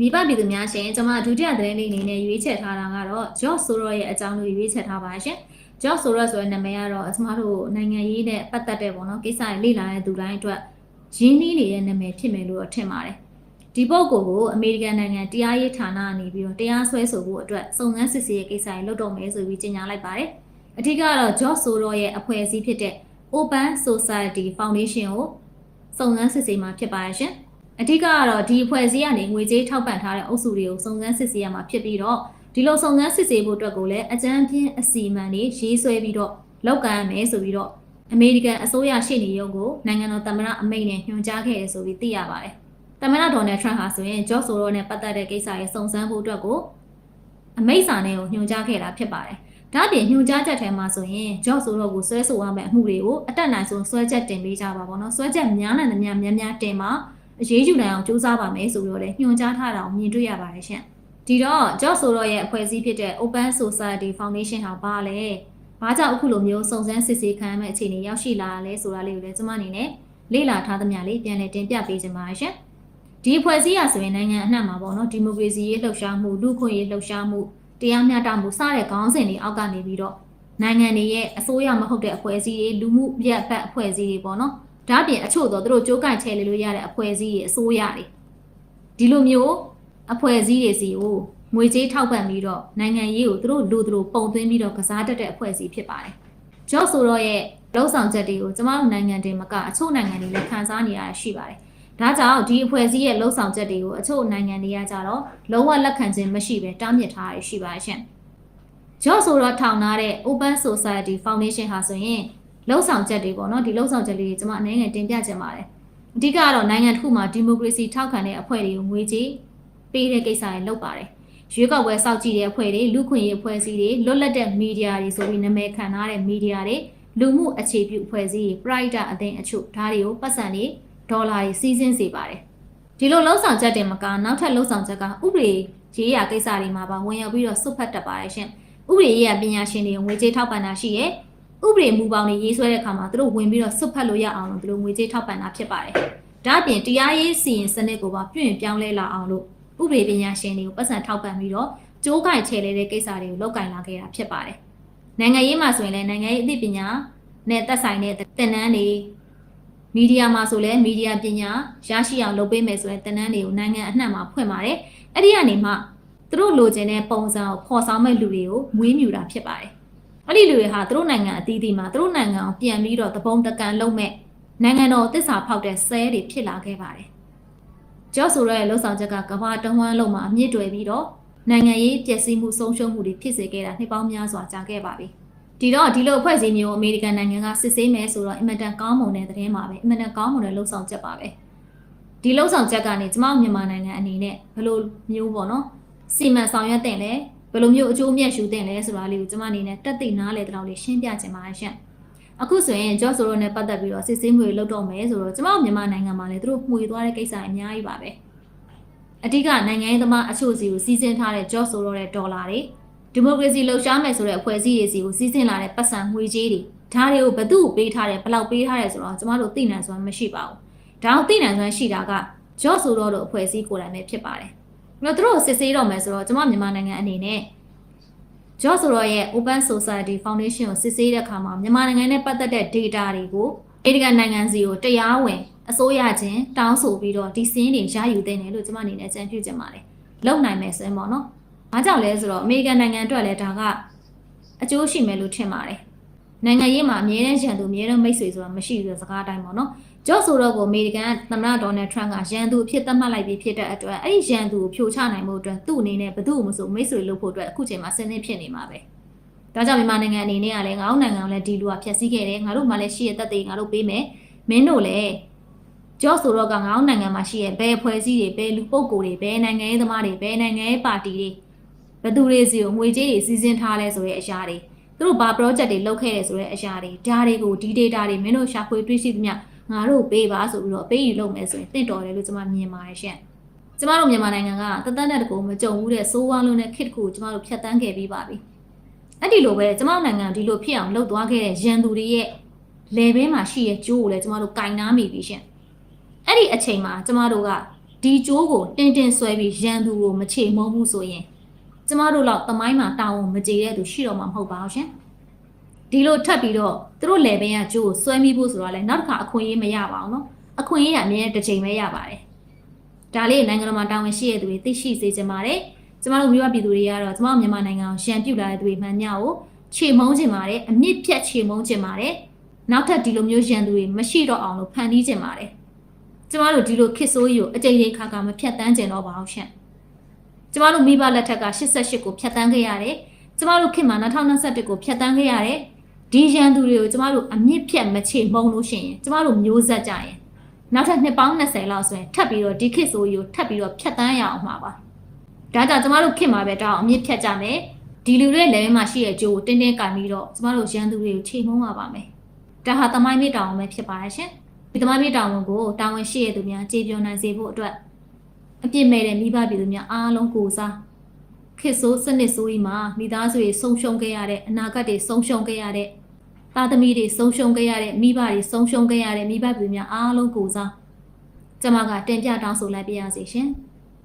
မိဘပြည်သူများရှင်ကျွန်မဒုတိယသတင်းလေးအနေနဲ့ရွေးချယ်ထားတာကတော့ George Soros ရဲ့အကြောင်းလို့ရွေးချယ်ထားပါရှင်။ George Soros ဆိုတဲ့နာမည်ကတော့ကျွန်မတို့နိုင်ငံရေးနဲ့ပတ်သက်တဲ့ပေါ့နော်ကိစ္စတွေလေ့လာတဲ့သူတိုင်းအတွက်ရင်းနှီးနေတဲ့နာမည်ဖြစ်မယ်လို့တော့ထင်ပါတယ်။ဒီပုဂ္ဂိုလ်ကိုအမေရိကန်နိုင်ငံတရားရေးဌာနကနေပြီးတော့တရားစွဲဆိုဖို့အတွက်စုံစမ်းစစ်ဆေးရေးကိစ္စတွေလုပ်တော့မယ်ဆိုပြီးကြေညာလိုက်ပါတယ်။အထူးကတော့ George Soros ရဲ့အဖွဲ့အစည်းဖြစ်တဲ့ Open Society Foundation ကိုစုံစမ်းစစ်ဆေးမှာဖြစ်ပါရဲ့ရှင်။ အထူးကတော့ဒီအဖွဲ့အစည်းကနေငွေကြေးထောက်ပံ့ထားတဲ့အုပ်စုတွေကိုစုံစမ်းစစ်ဆေးရမှာဖြစ်ပြီးတော့ဒီလိုစုံစမ်းစစ်ဆေးဖို့အတွက်ကိုလည်းအကြမ်းဖျင်းအစီအမံတွေရေးဆွဲပြီးတော့လောက်ကန်ရမယ်ဆိုပြီးတော့အမေရိကန်အစိုးရရှေ့နေရုံးကိုနိုင်ငံတော်သမ္မတအမိန့်နဲ့ညွှန်ကြားခဲ့ရဆိုပြီးသိရပါတယ်။သမ္မတဒေါ်နယ်ထရန့်ဟာဆိုရင်ဂျော့ဆိုရိုနဲ့ပတ်သက်တဲ့ကိစ္စတွေစုံစမ်းဖို့အတွက်ကိုအမိန့်စာနဲ့ကိုညွှန်ကြားခဲ့တာဖြစ်ပါတယ်။ဒါ့အပြင်ညွှန်ကြားချက်ထဲမှာဆိုရင်ဂျော့ဆိုရိုကိုဆွဲဆိုရမယ့်အမှုတွေကိုအတက်နိုင်ဆုံးဆွဲချက်တင်ပေးကြပါဘောနော်။ဆွဲချက်များနိုင်သမျှများများတင်ပါ အရေးယူနိုင်အောင်ကြိုးစားပါမယ်ဆိုပြီးတော့လည်းညွှန်ကြားထားတာကိုမြင်တွေ့ရပါတယ်ရှင်။ဒီတော့ George Soros ရဲ့အဖွဲ့အစည်းဖြစ်တဲ့ Open Society Foundation ဟာဘာလဲ။ဘာကြောင့်အခုလိုမျိုးစုံစမ်းစစ်ဆေးခံရမယ့်အခြေအနေရောက်ရှိလာရလဲဆိုတာလေးကိုလည်းကျွန်မအနေနဲ့လေ့လာထားသမျှလေးပြန်လည်တင်ပြပေးခြင်းပါရှင်။ဒီအဖွဲ့အစည်းအဆိုရင်နိုင်ငံအနှံ့မှာပေါ့နော်ဒီမိုကရေစီရေးလှုပ်ရှားမှုလူ့ခွင့်ရေးလှုပ်ရှားမှုတရားမျှတမှုစတဲ့ခေါင်းစဉ်တွေအောက်ကနေပြီးတော့နိုင်ငံတွေရဲ့အစိုးရမဟုတ်တဲ့အဖွဲ့အစည်းတွေလူမှုပြတ်ပတ်အဖွဲ့အစည်းတွေပေါ့နော်။ ဒါ့အပြင်အချို့တော့သူတို့ကြိုးကိုင်ချဲလေလို့ရတဲ့အဖွဲ့အစည်းတွေအစိုးရတွေဒီလိုမျိုးအဖွဲ့အစည်းတွေစီကိုငွေကြေးထောက်ပံ့ပြီးတော့နိုင်ငံရေးကိုသူတို့လူသူတို့ပုံသွင်းပြီးတော့ကစားတတ်တဲ့အဖွဲ့အစည်းဖြစ်ပါတယ်။ကြော့ဆိုတော့ရဲ့လုံဆောင်ချက်တွေကိုကျမတို့နိုင်ငံတွေမကအချို့နိုင်ငံတွေလည်းခံစားနေရတာရှိပါတယ်။ဒါကြောင့်ဒီအဖွဲ့အစည်းရဲ့လုံဆောင်ချက်တွေကိုအချို့နိုင်ငံတွေကကြတော့လုံးဝလက်ခံခြင်းမရှိဘဲတားမြစ်ထားရရှိပါရှင်။ကြော့ဆိုတော့ထောင်ထားတဲ့ Open Society Foundation ဟာဆိုရင် လုံဆောင်ချက်တွေပေါ့နော်ဒီလုံဆောင်ချက်လေးတွေကျမအနေနဲ့တင်ပြချင်ပါတယ်။အဓိကကတော့နိုင်ငံတစ်ခုမှာဒီမိုကရေစီထောက်ခံတဲ့အဖွဲ့တွေကိုငွေကြေးပေးတဲ့ကိစ္စတွေလုပ်ပါတယ်။ရွေးကောက်ပွဲစောင့်ကြည့်တဲ့အဖွဲ့တွေလူခွင့်ရေးအဖွဲ့အစည်းတွေလွတ်လပ်တဲ့မီဒီယာတွေဆိုပြီးနာမည်ခံထားတဲ့မီဒီယာတွေလူမှုအခြေပြုအဖွဲ့အစည်းတွေ private အသင်းအချို့ဒါတွေကိုပတ်စံတွေဒေါ်လာတွေစီးဆင်းစေပါတယ်။ဒီလိုလှုံ့ဆော်ချက်တင်မကနောက်ထပ်လှုံ့ဆော်ချက်ကဥပဒေရေးရာကိစ္စတွေမှာပါဝင်ရောက်ပြီးတော့စွတ်ဖက်တတ်ပါတယ်ရှင်။ဥပဒေရေးရာပညာရှင်တွေငွေကြေးထောက်ပံ့တာရှိရဲ့ ဥပဒေမူပေါင်းတွေရေးဆွဲတဲ့အခါမှာသူတို့ဝင်ပြီးတော့စွတ်ဖက်လို့ရအောင်လို့သူတို့ငွေကြေးထောက်ပံ့တာဖြစ်ပါတယ်။ဒါ့အပြင်တရားရေးစီရင်စနစ်ကိုပါပြုရင်ပြောင်းလဲလာအောင်လို့ဥပဒေပညာရှင်တွေကိုပတ်စံထောက်ပံ့ပြီးတော့ကြိုးကင်ချဲလဲတဲ့ကိစ္စတွေကိုလောက်ကင်လာခဲ့တာဖြစ်ပါတယ်။နိုင်ငံရေးမှာဆိုရင်လည်းနိုင်ငံရေးအသိပညာနဲ့သက်ဆိုင်တဲ့သင်တန်းတွေမီဒီယာမှာဆိုလည်းမီဒီယာပညာရရှိအောင်လုပ်ပေးမယ်ဆိုရင်သင်တန်းတွေကိုနိုင်ငံအနှံ့မှာဖွင့်ပါတယ်။အဲ့ဒီကနေမှသူတို့လိုချင်တဲ့ပုံစံကိုဖော်ဆောင်မဲ့လူတွေကိုမွေးမြူတာဖြစ်ပါတယ်။ အဲ့ဒီလူတွေဟာသူတို့နိုင်ငံအသီးသီးမှာသူတို့နိုင်ငံကိုပြန်ပြီးတော့တပုံတကန်လုံးမဲ့နိုင်ငံတော်တစ္ဆာဖောက်တဲ့ဆဲတွေဖြစ်လာခဲ့ပါတယ်။ကျော့ဆိုရဲလှုပ်ဆောင်ချက်ကကမ္ဘာတဝန်းလုံးမှာအမြင့်တွယ်ပြီးတော့နိုင်ငံရေးပျက်စီးမှုဆုံးရှုံးမှုတွေဖြစ်စေခဲ့တာနှစ်ပေါင်းများစွာကြာခဲ့ပါပြီ။ဒီတော့ဒီလိုအဖွဲ့အစည်းမျိုးအမေရိကန်နိုင်ငံကစစ်ဆေးမယ်ဆိုတော့အင်မတန်ကောင်းမွန်တဲ့သတင်းပါပဲအင်မတန်ကောင်းမွန်တဲ့လှုပ်ဆောင်ချက်ပါပဲ။ဒီလှုပ်ဆောင်ချက်ကနေကျမတို့မြန်မာနိုင်ငံအနေနဲ့ဘယ်လိုမျိုးပေါ့နော်စီမံဆောင်ရွက်တဲ့လဲ ဘယ်လိုမျိုးအကျိုးအမြတ်ရှုတဲ့လဲဆိုတာလေးကိုကျမအနေနဲ့တက်သိနားလေတဲ့လောက်လေးရှင်းပြချင်ပါတယ်ရှင့်။အခုဆိုရင်ကြော့ဆိုရိုနဲ့ပတ်သက်ပြီးတော့စစ်ဆေးမှုတွေလုပ်တော့မယ်ဆိုတော့ကျမတို့မြန်မာနိုင်ငံမှာလည်းသူတို့မှွေသွားတဲ့ကိစ္စအများကြီးပါပဲ။အဓိကနိုင်ငံရေးသမားအချို့စီကိုစီးဆင်းထားတဲ့ကြော့ဆိုရိုတဲ့ဒေါ်လာတွေဒီမိုကရေစီလှုပ်ရှားမယ်ဆိုတဲ့အဖွဲ့အစည်းတွေစီကိုစီးဆင်းလာတဲ့ပတ်စံငွေကြေးတွေဒါတွေကိုဘသူ့ကိုပေးထားတယ်ဘယ်လောက်ပေးထားတယ်ဆိုတော့ကျမတို့သိနိုင်စွမ်းမရှိပါဘူး။ဒါအောင်သိနိုင်စွမ်းရှိတာကကြော့ဆိုရိုတို့အဖွဲ့အစည်းကိုယ်တိုင်ပဲဖြစ်ပါတယ်။ ပြီးတော့သူတို့စစ်ဆေးတော့မယ်ဆိုတော့ကျမမြန်မာနိုင်ငံအနေနဲ့ George Soros ရဲ့ Open Society Foundation ကိုစစ်ဆေးတဲ့အခါမှာမြန်မာနိုင်ငံနဲ့ပတ်သက်တဲ့ data တွေကိုအမေရိကန်နိုင်ငံစီကိုတရားဝင်အစိုးရချင်းတောင်းဆိုပြီးတော့ဒီစင်းတွေရယူသင့်တယ်လို့ကျွန်မအနေနဲ့အကြံပြုချင်ပါတယ်။လုပ်နိုင်မယ်ဆိုရင်ပေါ့နော်။ဘာကြောင့်လဲဆိုတော့အမေရိကန်နိုင်ငံအတွက်လည်းဒါကအကျိုးရှိမယ်လို့ထင်ပါတယ်။နိုင်ငံရေးမှာအမြဲတမ်းရန်သူအမြဲတမ်းမိတ်ဆွေဆိုတာမရှိဘူးဆိုစကားအတိုင်းပေါ့နော်။ ဂျော့ဆိုတော့ကိုအမေရိကန်သမ္မတဒေါ်နယ်ထရန့်ကရန်သူအဖြစ်သတ်မှတ်လိုက်ပြီးဖြစ်တဲ့အတွက်အဲ့ဒီရန်သူကိုဖြိုချနိုင်မှုအတွက်သူ့အနေနဲ့ဘယ်သူ့မှမဆိုမိတ်ဆွေလုပ်ဖို့အတွက်အခုချိန်မှာစဉ်းနေဖြစ်နေမှာပဲ။ဒါကြောင့်မြန်မာနိုင်ငံအနေနဲ့ကလည်းငါတို့နိုင်ငံကိုလည်းဒီလူကဖျက်ဆီးခဲ့တယ်ငါတို့မှလည်းရှိရတက်သေးငါတို့ပေးမယ်။မင်းတို့လည်းကြော့ဆိုတော့ကငါတို့နိုင်ငံမှာရှိရဘယ်ဖွဲ့စည်းတွေဘယ်လူပုဂ္ဂိုလ်တွေဘယ်နိုင်ငံရေးသမားတွေဘယ်နိုင်ငံရေးပါတီတွေဘယ်သူတွေစီကိုငွေကြေးတွေစီစဉ်ထားလဲဆိုတဲ့အရာတွေသူတို့ဘာ project တွေလုပ်ခဲ့တယ်ဆိုတဲ့အရာတွေဒါတွေကိုဒီ data တွေမင်းတို့ရှာဖွေတွေ့ရှိသမျှ ငါတို့ပေးပါဆိုပြီးတော့ပေးယူလုပ်မယ်ဆိုရင်တင့်တော်တယ်လို့ကျွန်မမြင်ပါတယ်ရှင့်ကျမတို့မြန်မာနိုင်ငံကတသက်နဲ့တကူမကြုံဘူးတဲ့စိုးဝါးလုံးနဲ့ခစ်တကူကျမတို့ဖြတ်တန်းခဲ့ပြီးပါပြီအဲ့ဒီလိုပဲကျမတို့နိုင်ငံဒီလိုဖြစ်အောင်လုပ်သွားခဲ့တဲ့ရန်သူတွေရဲ့လေဘဲမှာရှိရဲ့ကျိုးကိုလည်းကျမတို့ကင်နာမိပြီရှင့်အဲ့ဒီအချိန်မှာကျမတို့ကဒီကြိုးကိုတင်းတင်းဆွဲပြီးရန်သူကိုမချေမုန်းဘူးဆိုရင်ကျမတို့လောက်တမိုင်းမှာတာဝန်မကြေတဲ့သူရှိတော့မှာမဟုတ်ပါဘူးရှင် ဒီလိုထပ်ပြီးတော့သူတို့ level ကကျိုးကိုဆွဲမိဖို့ဆိုတော့လဲနောက်တစ်ခါအခွင့်အရေးမရပါအောင်နော်အခွင့်အရေးကအများတစ်ချိန်ပဲရပါတယ်ဒါလေးနိုင်ငံတော်မှာတာဝန်ရှိရတဲ့သူတွေသိရှိစေချင်ပါတယ်ကျမတို့မိဘပြည်သူတွေကတော့ကျမတို့မြန်မာနိုင်ငံကိုရှံပြူလာတဲ့သူတွေမှန်မြောက်ကိုခြေမုံးချင်ပါတယ်အမြင့်ဖြတ်ခြေမုံးချင်ပါတယ်နောက်ထပ်ဒီလိုမျိုးရန်သူတွေမရှိတော့အောင်လို့ဖန်တီးချင်ပါတယ်ကျမတို့ဒီလိုခစ်ဆိုးကြီးကိုအကြိမ်ကြိမ်ခါခါမဖြတ်တန်းကျင်တော့ပါအောင်ရှင့်ကျမတို့မိဘလက်ထက်က88ကိုဖြတ်တန်းခဲ့ရတယ်ကျမတို့ခင်မှာ2021ကိုဖြတ်တန်းခဲ့ရတယ် ဒီရန်သူတွေကိုကျမတို့အမြင့်ဖြတ်မချေမုံလို့ရှိရင်ကျမတို့မျိုးဆက်ကြရင်နောက်ထပ်နှစ်ပေါင်း20လောက်ဆိုရင်ထပ်ပြီးတော့ဒီခေတ်ဆိုးကြီးကိုထပ်ပြီးတော့ဖြတ်တန်းရအောင်မှာပါဒါကြောင့်ကျမတို့ခေတ်မှာပဲတောင်းအမြင့်ဖြတ်ကြမယ်ဒီလူတွေလည်းမှာရှိတဲ့ဂျိုးကိုတင်းတင်းကန်ပြီးတော့ကျမတို့ရန်သူတွေကိုချေမုံရပါမယ်ဒါဟာသမိုင်းမေတ္တာအောင်ပဲဖြစ်ပါရဲ့ရှင်ဒီသမားပြေတာဝန်ကိုတာဝန်ရှိရသူများကြေပြောနိုင်စေဖို့အတွက်အပြစ်မဲ့တဲ့မိဘပြည်သူများအားလုံးကိုစားခစ်ဆိုးစနစ်ဆိုးကြီးမှာမိသားစုတွေဆုံးရှုံးခဲ့ရတဲ့အနာဂတ်တွေဆုံးရှုံးခဲ့ရတဲ့ သားသမီးတွေဆုံးရှုံးခဲ့ရတဲ့မိဘတွေဆုံးရှုံးခဲ့ရတဲ့မိဘပြည်သူများအားလုံးကိုစားကျမကတင်ပြတောင်းဆိုလိုက်ပါရစေရှင်။